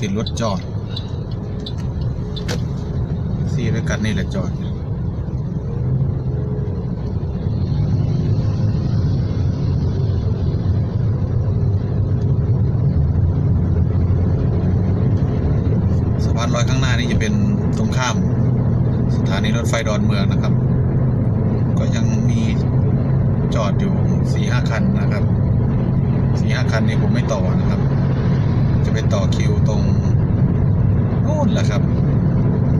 ติดรถจอดซี่ด้วยกันนี่แหละจอดสะพานลอยข้างหน้านี่จะเป็นตรงข้าม สถานีรถไฟดอนเมืองนะครับ ก็ยังมีจอดอยู่สี่ห้าคันนะครับสี่ห้าคันนี้ผมไม่ต่อนะครับ ไปต่อคิวตรงนู่นแหละครับ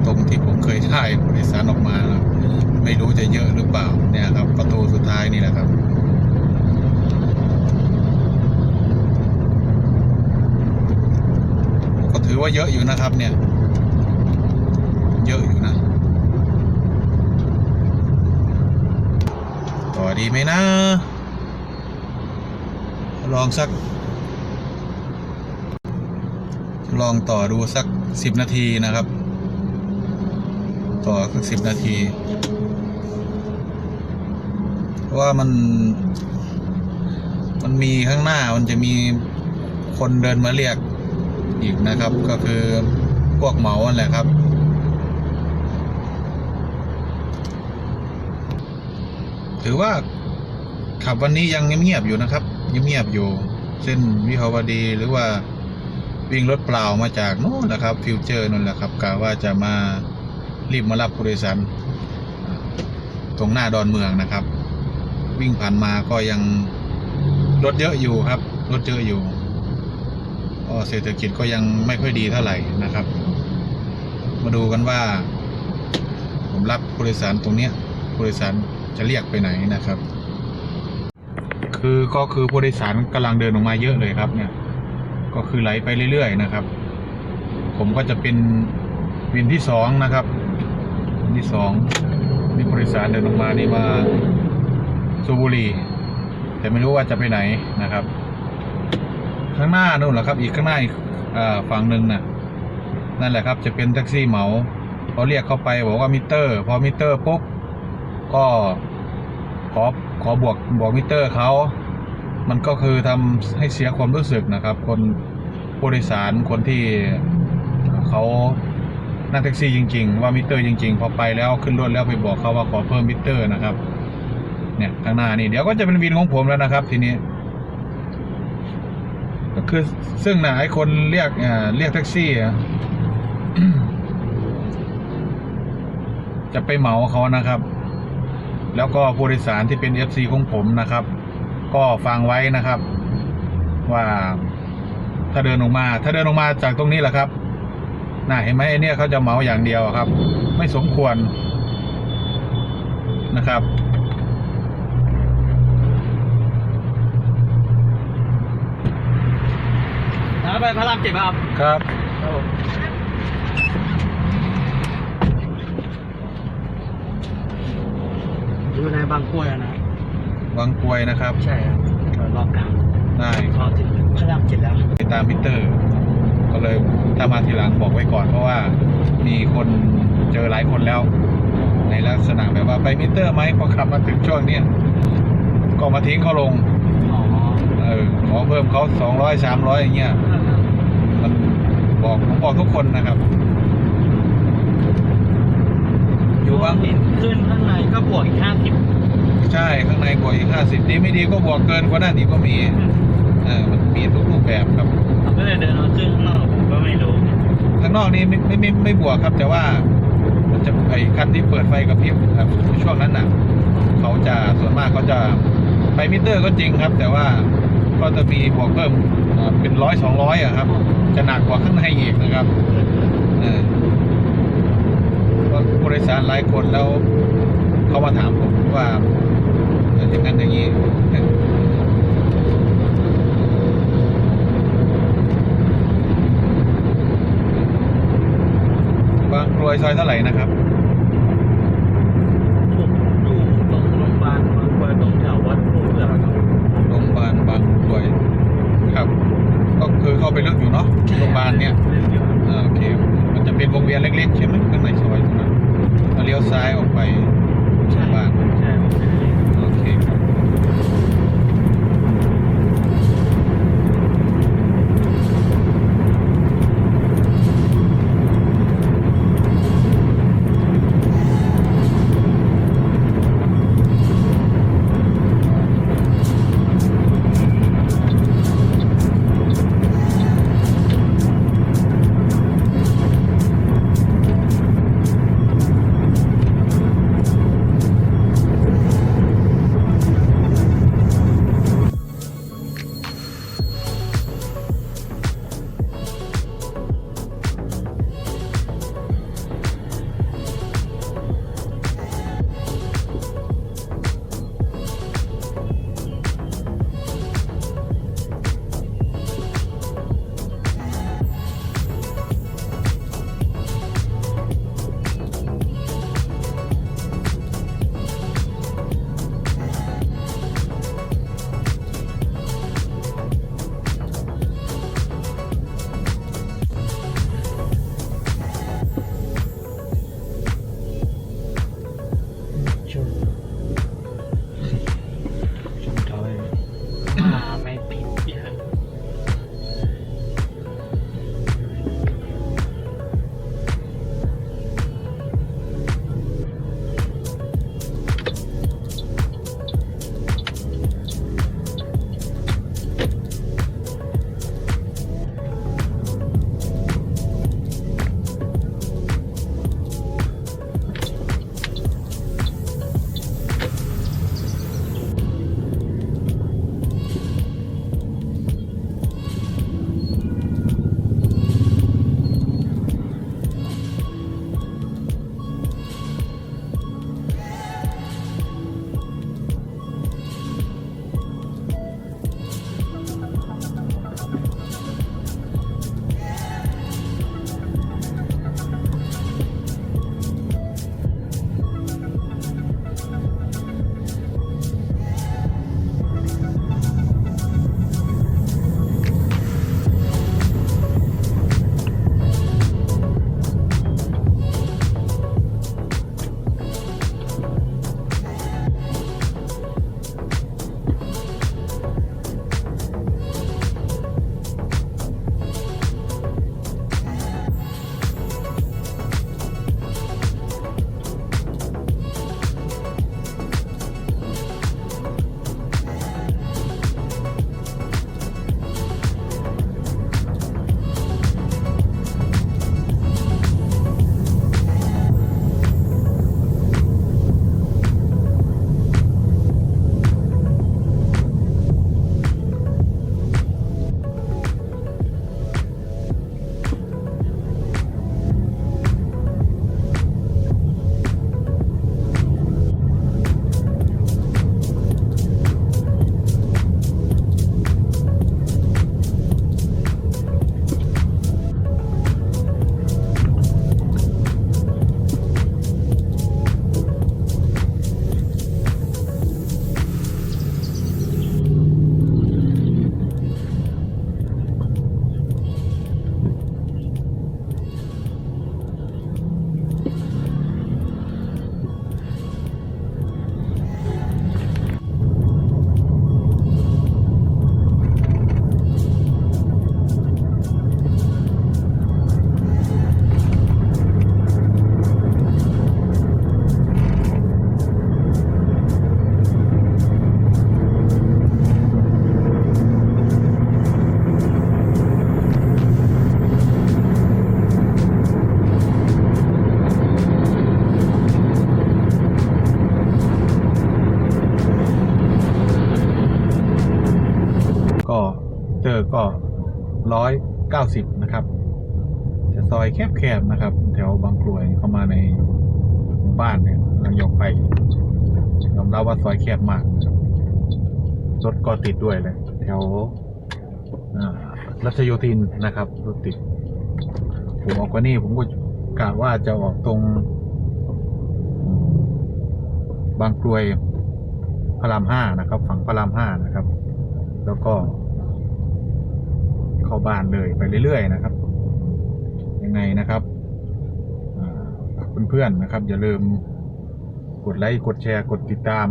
ตรงที่ผมเคยถ่ายผู้โดยสารออกมาแล้วไม่รู้จะเยอะหรือเปล่าเนี่ยครับ ประตูสุดท้ายนี่แหละครับก็ถือว่าเยอะอยู่นะครับ เนี่ย เยอะอยู่นะต่อดีไหมนะลองสัก ลองต่อดูสักสิบนาทีนะครับ ต่อสักสิบนาที เพราะว่ามัน มันมีข้างหน้ามันจะมีคนเดินมาเรียกอีกนะครับ ก็คือพวกเหมาแหละครับถือว่าขับวันนี้ยังเงียบๆอยู่นะครับเงียบๆอยู่ เส้นวิภาวดีหรือว่า วิ่งรถเปล่ามาจากโน่นแหละครับฟิวเจอร์นั่นแหละครับกะว่าจะมารีบมารับผู้โดยสารตรงหน้าดอนเมืองนะครับ วิ่งผ่านมาก็ยังรถเยอะอยู่ครับรถเยอะอยู่เศรษฐกิจก็ยังไม่ค่อยดีเท่าไหร่นะครับ มาดูกันว่า ผมรับผู้โดยสารตรงเนี้ยผู้โดยสารจะเรียกไปไหนนะครับ คือก็คือผู้โดยสารกำลังเดินออกมาเยอะเลยครับเนี่ย ก็คือไหลไปเรื่อยๆนะครับ ผมก็จะเป็นวินที่สองนะครับวินที่สองนี่ผู้โดยสารเดินออกมานี่มาสูบุรี แต่ไม่รู้ว่าจะไปไหนนะครับ ข้างหน้านู่นแหละครับ อีกข้างหน้าอีกฝั่งหนึ่งน่ะนั่นแหละครับจะเป็นแท็กซี่เหมาพอเรียกเข้าไปบอกว่ามิเตอร์ พอมิเตอร์ปุ๊บก็ขอขอบวกบวกมิเตอร์เขา มันก็คือทำให้เสียความรู้สึกนะครับ คนผู้โดยสารคนที่เขานั่งแท็กซี่จริง ๆ ว่ามิเตอร์จริง ๆ พอไปแล้วขึ้นรถแล้วไปบอกเขาว่าขอเพิ่มมิเตอร์นะครับ เนี่ยข้างหน้านี่เดี๋ยวก็จะเป็นวินของผมแล้วนะครับ ทีนี้ ก็คือซึ่งนะไอ้คนเรียกอ่าเรียกแท็กซี่จะไปเหมาเขานะครับ แล้วก็ผู้โดยสารที่เป็น FC ของผมนะครับ ก็ฟังไว้นะครับ ว่าถ้าเดินออกมา ถ้าเดินออกมาจากตรงนี้แหละครับน่าเห็นไหมไอ้เนี่ยเขาจะเหมาอย่างเดียวครับ ไม่สมควรนะครับ แล้วไปพระรามเจ็ดครับ ครับครับผมอยู่ในบางกล้วยอะนะ วังกลวยนะครับ ใช่ครับรอบกลางได้พอถึงพระรามเจ็ดแล้วไปตามมิเตอร์ ก็เลยถ้ามาทีหลังบอกไว้ก่อนเพราะว่ามีคนเจอหลายคนแล้ว ในลักษณะแบบว่าไปมิเตอร์ไหมพอขับมาถึงช่วงเนี้ยก็มาทิ้งเขาลงอ๋อเออขอเพิ่มเขาสองร้อยสามร้อยอย่างเงี้ยมันบอกผมบอกทุกคนนะครับอยู่บางเห็นขึ้นข้างในก็บวกอีกห้าสิบ ใช่ข้างในบวกอีกห้าสิบดีไม่ดีก็บวกเกินกว่านั้นอีกก็มีเออมันมีทุกรูปแบบครับผมก็เลยเดินมาขึ้นข้างนอกผมก็ไม่รู้ข้างนอกนี่ไม่ไม่ไม่ไม่บวกครับ แต่ว่า มันจะไอ้คันที่เปิดไฟกระพริบครับช่วงนั้นน่ะเขาจะส่วนมากเขาจะไปมิเตอร์ก็จริงครับ แต่ว่าก็จะมีบวกเพิ่มอ่าเป็นร้อยสองร้อยอะครับ จะหนักกว่าข้างในอีกนะครับเออเพราะผู้โดยสารหลายคนแล้ว เขามาถามผมว่าเอออย่างนั้นอย่างนี้บางกรวยซอยเท่าไหร่นะครับผมอยู่ตรงโรงพยาบาลบางกล้วยตรงแถววัดภูเผือกครับโรงพยาบาลบางกรวยครับ ก็คือเข้าไปลึกอยู่เนาะโรงพยาบาลเนี่ยอ่าโอเคมันจะเป็นวงเวียนเล็กๆใช่ไหมข้างในซอยตรงนั้นแล้วเลี้ยวซ้ายออกไป ใช่บ้าน ใช่ 90นะครับจะซอยแคบๆนะครับ แถวบางกลวยเข้ามาในบ้านเนี่ยลังยองไปยอมรับว่าซอยแคบมากรถก็ติดด้วยเลย แถวรัชโยธินนะครับรถติด ผมออกกว่านี้ผมก็กะว่าจะออกตรง บางกลวยพระรามห้านะครับ ฝั่งพระรามห้านะครับ แล้วก็ เข้าบ้านเลยไปเรื่อยๆนะครับ ยังไงนะครับเพื่อนๆนะครับ อย่าลืมกดไลค์กดแชร์กดติดตาม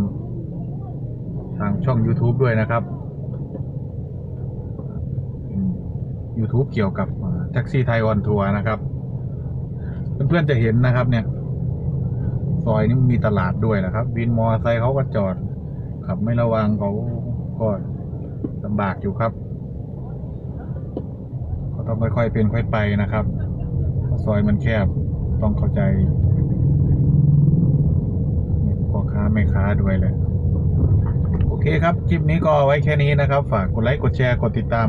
ทางช่อง YouTube ด้วยนะครับ YouTube เกี่ยวกับแท็กซี่ไทยออนทัวร์นะครับ เพื่อนๆจะเห็นนะครับเนี่ย ซอยนี้มีตลาดด้วยนะครับวินมอเตอร์ไซค์เขาก็จอดขับไม่ระวังเขาก็ลำบากอยู่ครับ ต้องค่อยๆเป็นค่อยไปนะครับ ซอยมันแคบต้องเข้าใจพ่อค้าแม่ค้าด้วยเลย โอเคครับ คลิปนี้ก็ไว้แค่นี้นะครับ ฝากกดไลค์ กดแชร์ กดติดตาม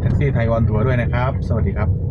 แท็กซี่ไทยออนทัวร์ด้วยนะครับ สวัสดีครับ